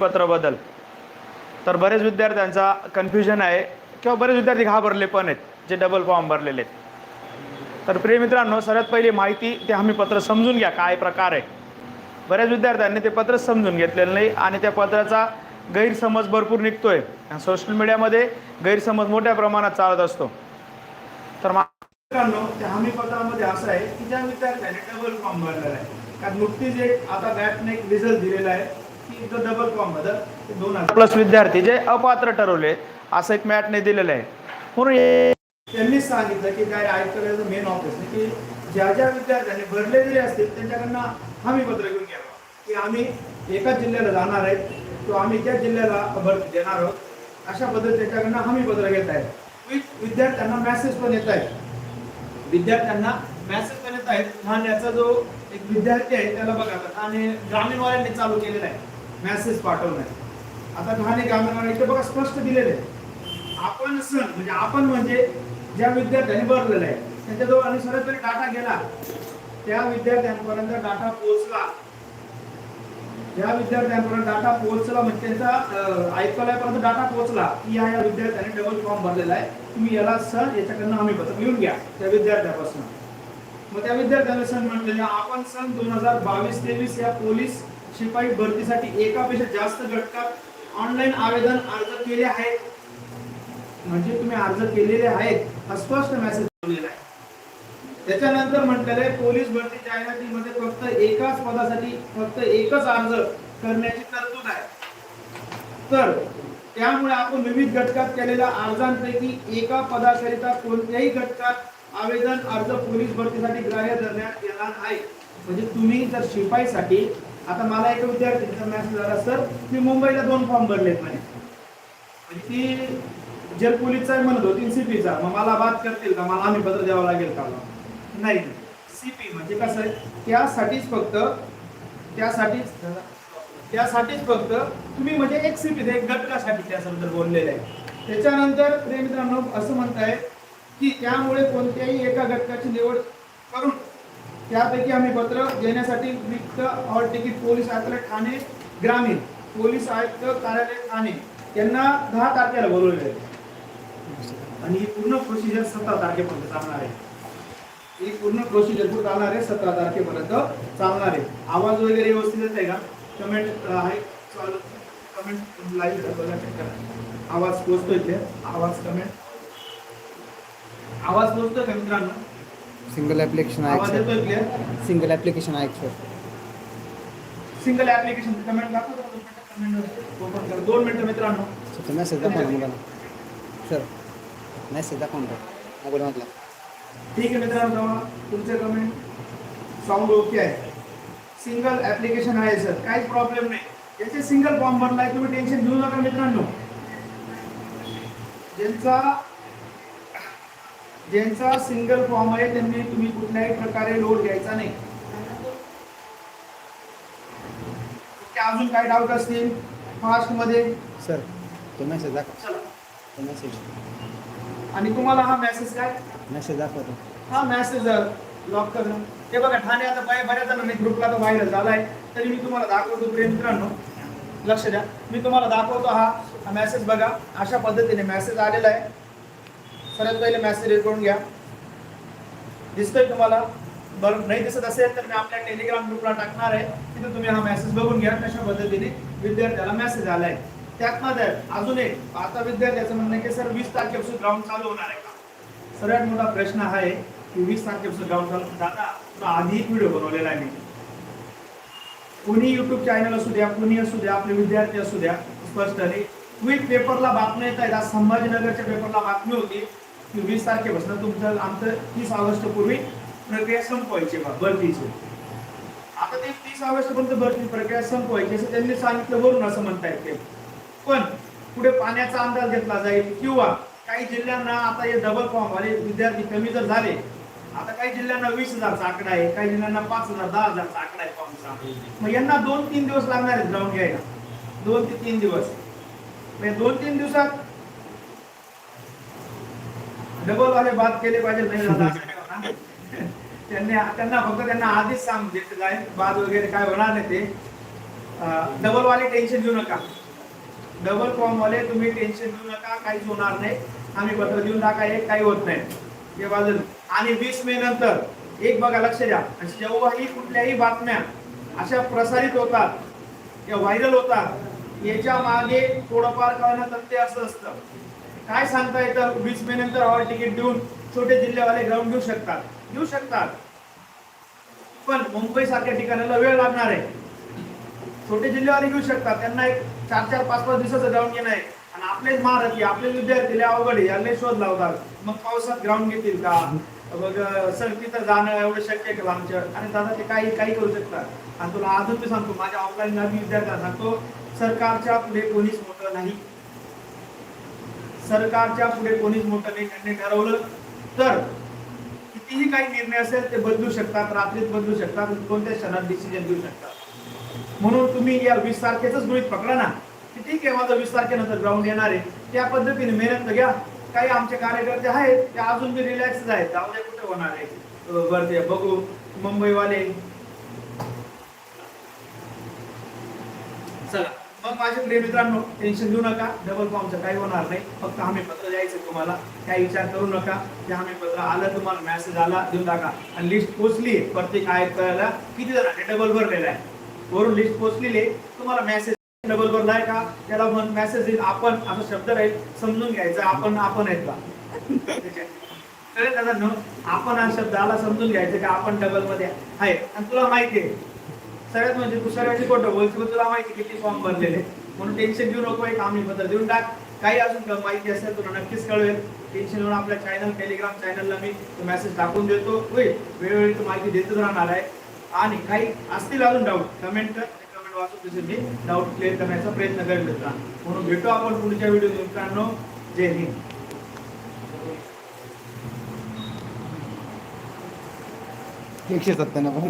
पत्राबद्दल. तर बरेच विद्यार्थ्यांचा कन्फ्युजन आहे किंवा बरेच विद्यार्थी घाबरले पण आहेत जे डबल फॉर्म भरलेले आहेत. तर प्रिय मित्रांनो सर्वात पहिली माहिती ते हमी पत्र समजून घ्या काय प्रकार आहे. बऱ्याच विद्यार्थ्यांनी ते पत्र समजून घेतलेलं नाही आणि त्या पत्राचा गैरसमज भरपूर निघतोय. सोशल मीडियामध्ये गैरसमज मोठ्या प्रमाणात चालत असतो. तर मा- मित्रांनो त्या हमी पत्रामध्ये असं आहे की ज्या विद्यार्थ्यांनी डबल फॉर्म भरलेला आहे कारण नुकतीच एक आता बॅटने एक रिझल्ट दिलेला आहे. की जो डबल ते दोन हजार. प्लस विद्यार्थी जे अपात्र ठरवले असं एक मॅटने दिलेलं आहे. म्हणून त्यांनीच सांगितलं की काय ऐकलं मेन ऑफिस की ज्या ज्या विद्यार्थ्यांनी भरले जरी असतील त्यांच्याकडनं हमी पत्र घेऊन घ्यावं की आम्ही एकाच जिल्ह्याला जाणार आहेत किंवा आम्ही त्या जिल्ह्याला भरती देणार आहोत. अशा पद्धतीने त्याच्याकडनं हमी पत्र घेत आहेत. विद्यार्थ्यांना मेसेज पण येत आहेत. विद्यार्थ्यांना मेसेज पण येत आहेत. ठाण्याचा जो एक विद्यार्थी आहे त्याला बघा ठाणे ग्रामीणवाल्यांनी चालू केलेला आहे. मेसेज पाठवणार. आता ठाणे ग्रामीणवाले इथे बघा स्पष्ट दिलेले आपण सण म्हणजे आपण म्हणजे ज्या विद्यार्थ्यांनी भरलेलं आहे त्यांच्याजवळ आणि सरासरी डाटा गेला त्या विद्यार्थ्यांपर्यंत डाटा पोहोचला. ज्या विद्यार्थ्यांपर्यंत डाटा पोहोचला म्हणजे त्यांचा अं, ऐकल्यापर्यंत डाटा पोहोचला की या या विद्यार्थ्यांनी डबल फॉर्म भरलेला आहे. तुम्ही याला सर याच्याकडनं आम्ही पत्र घेऊन घ्या त्या विद्यार्थ्यापासून. मग त्या विद्यार्थ्यांना सण म्हटलेले आपण सण दोन हजार बावीस तेवीस या पोलीस शिपाई भरतीसाठी एकापेक्षा जास्त घटकात ऑनलाईन आवेदन अर्ज केले आहेत. म्हणजे तुम्ही अर्ज केलेले आहेत हा स्पष्ट मेसेज दिलेला आहे. त्याच्यानंतर म्हटलेलं आहे पोलीस भरती जाहिरातीमध्ये फक्त एकाच पदासाठी फक्त एकच अर्ज करण्याची तरतूद आहे. तर त्यामुळे आपण विविध घटकात केलेल्या अर्जांपैकी एका पदाकरिता कोणत्याही घटकात आवेदन अर्ज पोलीस भरतीसाठी ग्राह्य धरण्यात येणार आहे. म्हणजे तुम्ही जर शिपाईसाठी आता मला एका विद्यार्थ्यांचा मॅसेज आला सर मी मुंबईला दोन फॉर्म भरलेत म्हणे. म्हणजे ती जल पोलीसचा म्हणत होती सीपीचा मग मला बात करतील का? मला आम्ही पत्र द्यावं लागेल का? नाही. सीपी म्हणजे कसं आहे? त्यासाठीच फक्त त्यासाठीच त्यासाठीच फक्त तुम्ही म्हणजे एक सीपी एक घटकासाठी त्याबद्दल बोललेलं आहे त्याच्यानंतर प्रेमित्रांनो असं म्हणताय की त्यामुळे कोणत्याही एका घटकाची निवड करून त्यापैकी आम्ही पत्र देण्यासाठी रिक्त हॉल तिकीट पोलीस आयुक्त ठाणे ग्रामीण पोलीस आयुक्त कार्यालय ठाणे. यांना दहा तारखेला बोलवलेलं आहे आणि ही पूर्ण प्रोसिजर सतरा तारखेपर्यंत चालणार आहे. ही पूर्ण प्रोसिजर चालणार आहे सतरा तारखेपर्यंत चालणार आहे. आवाज वगैरे व्यवस्थित येत आहे. का कमेंट आहे कमेंट लाईव्ह आवाज पोचतोय ते आवाज कमेंट आवाज पोचतोय का मित्रांनो? सिंगल ॲप्लिकेशन आहे क्लिअर सिंगल ॲप्लिकेशन आहे सर सिंगल ऍप्लिकेशन कमेंट दाखवा दोन मिनिटं मित्रांनो. सर मेसेज दाखवा मुलांना सर मेसेज दाखवा ना मोबाईलमधला ठीक आहे मित्रांनो तुमचे कमेंट साऊंड ओके आहे. सिंगल ऍप्लिकेशन आहे सर काहीच प्रॉब्लेम नाही. याचे सिंगल फॉर्म भरलाय तुम्ही टेन्शन घेऊ नका मित्रांनो. ज्यांचा ज्यांचा सिंगल फॉर्म आहे त्यांनी तुम्ही कुठल्याही प्रकारे लोड घ्यायचा नाही. अजून काय डाऊट असतील? फास्टमध्ये? सर तो मेसेज दाखवा. तो मेसेज आणि तुम्हाला हा मेसेज काय? मेसेज दाखवा तो हा मेसेज लॉक करणं. ते बघा ठाणे आता बाय बऱ्याच जणांनी ग्रुपला तो व्हायरल झालाय. तरी मी तुम्हाला दाखवतो प्रिय मित्रांनो. लक्ष द्या. मी तुम्हाला दाखवतो हा हा मेसेज बघा. अशा पद्धतीने मेसेज आलेला आहे. सर्वात पहिले मेसेज रीड करून घ्या. दिसतोय तुम्हाला. बरं नाही दिसत असेल तर मी आपल्या टेलिग्राम ग्रुपला टाकणार आहे. तिथे तुम्ही हा मेसेज बघून घ्या कशा पद्धतीने विद्यार्थ्याला मेसेज आलाय. त्यातमध्ये अजून एक आता विद्यार्थ्याचं म्हणणं की सर वीस तारखेपासून ग्राउंड चालू होणार आहे का? सगळ्यात मोठा प्रश्न हा आहे की वीस तारखेपासून ग्राउंड चालू दादा तुला आधी एक व्हिडिओ बनवलेला आहे मी. कोणी युट्यूब चॅनल असू द्या कोणी असू द्या आपले विद्यार्थी असू द्या स्पष्टली क्विक पेपरला बातम्या येत आहेत. आज संभाजीनगरच्या पेपरला बातमी होती. की वीस तारखेपासून तुमचं आमचं तीस ऑगस्ट पूर्वी प्रक्रिया संपवायची बा भरतीची. आता ते तीस ऑगस्ट पर्यंत भरती प्रक्रिया संपवायची असं त्यांनी सांगितलं वरून असं म्हणतायत ते पण पुढे पाण्याचा अंदाज घेतला जाईल किंवा काही जिल्ह्यांना आता हे डबल फॉर्म आले विद्यार्थी कमी जर झाले आता काही जिल्ह्यांना वीस हजारचा आकडा आहे काही जिल्ह्यांना पाच हजार दहा हजारचा आकडा आहे फॉर्मचा मग यांना दोन तीन दिवस लागणार आहेत ग्राउंड घ्यायला. दोन ते तीन दिवस. म्हणजे दोन तीन दिवसात डबल वाले बात केले पाहिजे नाही त्यांनी त्यांना फक्त त्यांना आधीच सांग काय बाद वगैरे काय होणार नाही ते. डबल वाले टेन्शन घेऊ नका. डबल फॉर्म वाले तुम्ही टेन्शन घेऊ नका काहीच होणार नाही. आम्ही पत्र देऊन टाका एक काही होत नाही. हे बाजूला आणि वीस मे नंतर एक बघा लक्ष द्या. आणि जेव्हाही कुठल्याही बातम्या अशा प्रसारित होतात या व्हायरल होतात याच्या मागे थोडंफार कळणं तथ्य असं असतं. काय सांगता येतं वीस मे नंतर हॉल तिकीट देऊन छोटे जिल्ह्यावाले ग्राउंड घेऊ शकतात. घेऊ शकतात. पण मुंबई सारख्या ठिकाणाला वेळ लागणार आहे. छोटे जिल्ह्यावाले घेऊ शकतात. त्यांना एक चार चार पाच पाच दिवसाचं ग्राउंड घेणं आहे. आणि आपलेच महाराजी आपले विद्यार्थी अवघड आहे. शोध लावतात. मग पावसात ग्राउंड घेतील का? मग सर तिथं जाणं एवढं शक्य आहे का आमच्या आणि दादा ते काही काही करू शकतात. आणि तुला अजून मी सांगतो माझ्या ऑफलाईन विद्यार्थ्यांना सांगतो सरकारच्या पुढे कोणीच मोठं नाही. सरकारच्या पुढे कोणीच मोठं नाही त्यांनी ठरवलं तर कितीही काही निर्णय असेल ते बदलू शकतात रात्रीत बदलू शकतात कोणत्या क्षणात डिसिजन घेऊ शकतात. म्हणून तुम्ही या वीस तारखेच गृहित पकडा ना. की ठीक आहे माझं वीस तारखेनंतर ग्राउंड येणार आहे. त्या पद्धतीने मेहनत घ्या. काही आमचे कार्यकर्ते आहेत ते अजून बी रिलॅक्स आहेत. जाऊ कुठे होणार आहे? अं, बघू. मुंबईवाले. चला. मग माझे प्रिय मित्रांनो टेन्शन घेऊ नका. डबल फॉर्मचं काही होणार नाही. फक्त आम्ही पत्र द्यायचं तुम्हाला. काही विचार करू नका. ते आम्ही पत्र आलं तुम्हाला मेसेज आला देऊन टाका. आणि लिस्ट पोचली प्रत्येक आयुक्ताला किती जण डबल भरलेला आहे वरून लिस्ट पोचलेली तुम्हाला मेसेज डबल भरला आहे का? त्याला मग मेसेज येईल आपण असा शब्द राहील. समजून घ्यायचा. आपण आपण आहेत का? आपण हा शब्द आला समजून घ्यायचं का? आपण डबलमध्ये आहे. आणि तुला माहिती आहे. सगळ्यात म्हणजे तू सगळ्याची खोटं तुला माहिती किती फॉर्म भरलेले म्हणून टेन्शन घेऊ नको एक आम्ही पत्र देऊन टाक. काही अजून माहिती असेल तुला नक्कीच कळवेल. टेन्शन घेऊन आपल्या चॅनल टेलिग्राम चॅनलला मी मेसेज टाकून देतो. होईल वेळोवेळी तू माहिती देतच राहणार आहे. आणि काही असतील अजून डाऊट कमेंट कर. कमेंट वाचून तसे मी डाऊट क्लिअर करण्याचा प्रयत्न करेल मित्रा म्हणून भेटू आपण पुढच्या व्हिडिओ मित्रांनो. जय हिंद. एकशे सत्त्याण्णव.